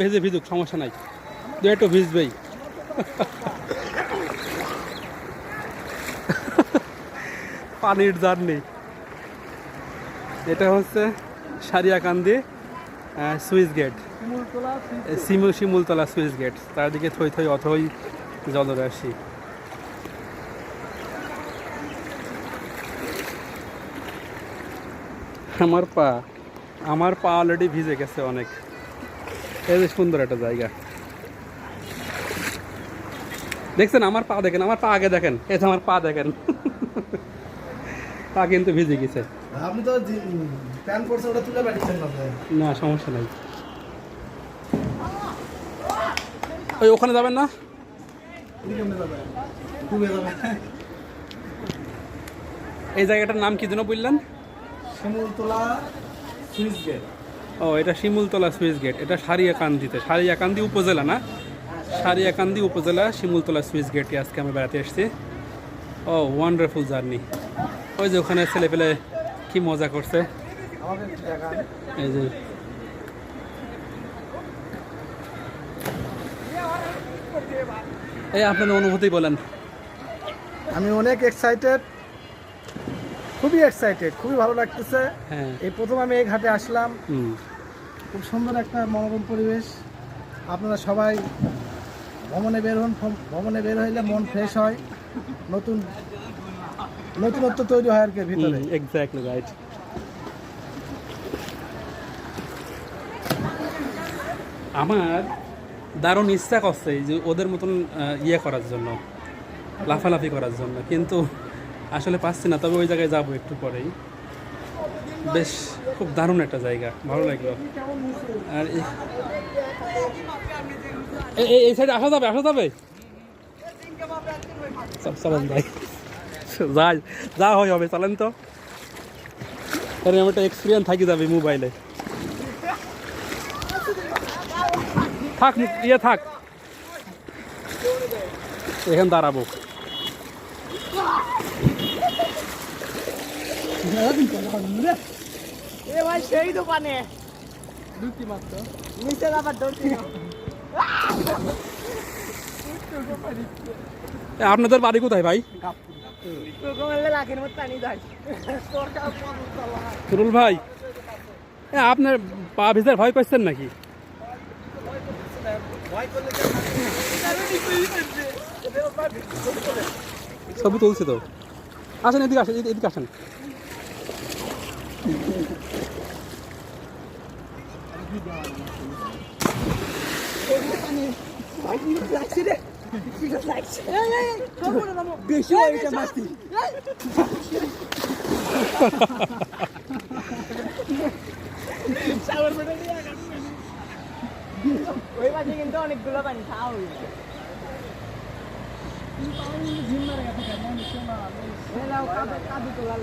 ভেজে ভিজুক, সমস্যা নাই। দু একটু ভিজবেই। পানির জার্নি এটা হচ্ছে Sariakandi switch gate. Shimul Shimultala switch gate. চারদিকে থই থই অথই জলরাশি আমার পা আমার পা অলরেডি ভিজে গেছে অনেক। এই যে সুন্দর একটা জায়গা। দেখছেন আমার পা দেখেন আমার পা আগে দেখেন। এই আমার পা দেখেন। পা কিন্তু ভিজে গেছে। আপনি তো প্যান পড়ছে ওটা তুলে পাঠিয়েছেন না না সমস্যা নাই। ওই ওখানে যাবেন না? এই জায়গাটার নাম কি যেন বললেন? Shimultala switch gate. ও এটা শিমুলতলা সুইচ গেট। এটা সারিয়াকান্দিতে। সারিয়াকান্দি উপজেলা না? সারিয়াকান্দি উপজেলা শিমুলতলা সুইচ গেটে আজকে আমি বেড়াতে এসেছি। ও ওয়ান্ডারফুল জার্নি ওই যে ওখানে ছেলে পেলে কি মজা করছে? এই যে। এই আপনাদের অনুভূতি বলেন। আমি অনেক এক্সাইটেড খুবই এক্সাইটেড খুবই ভালো লাগতেছে। হ্যাঁ। এই প্রথম আমি এই ঘাটে আসলাম। খুব সুন্দর একটা মনোরম পরিবেশ। আপনারা সবাই ভ্রমণে বের হন ভ্রমণে বের হইলে মন ফ্রেশ হয়। নতুন নতুনত্ব তৈরি হয় আর কি ভিতরে। এক্স্যাক্টলি আমার দারুণ ইচ্ছা করছে যে ওদের মতন ইয়ে করার জন্য, লাফালাফি করার জন্য। কিন্তু আসলে পাচ্ছি না, তবে ওই জায়গায় যাব একটু পরেই। বেশ, খুব দারুণ একটা জায়গা, ভালো লাগল। আর এই- সাইডে আসা যাবে আসা যাবে? চলেন যা হয় হবে, চলেন তো। কারণ আমার একটা এক্সপিরিয়েন্স থাকি যাবে মোবাইলে থাক ইয়ে থাক। এখানে দাঁড়াবো। আবার দৌড়ছি আপনাদের বাড়ি কোথায় ভাই? সুরুল ভাই আপনার পা ভিজার ভয় করছেন নাকি? ছবি তুলছি তো। আসেন, এদিকে আসেন, এদিকে- আসেন। বেশি হয়েছে মাস্তি ওই পাশে কিন্তু অনেকগুলো পানি খাওয়া হয়েছে লাও কাদু কাদু তোলা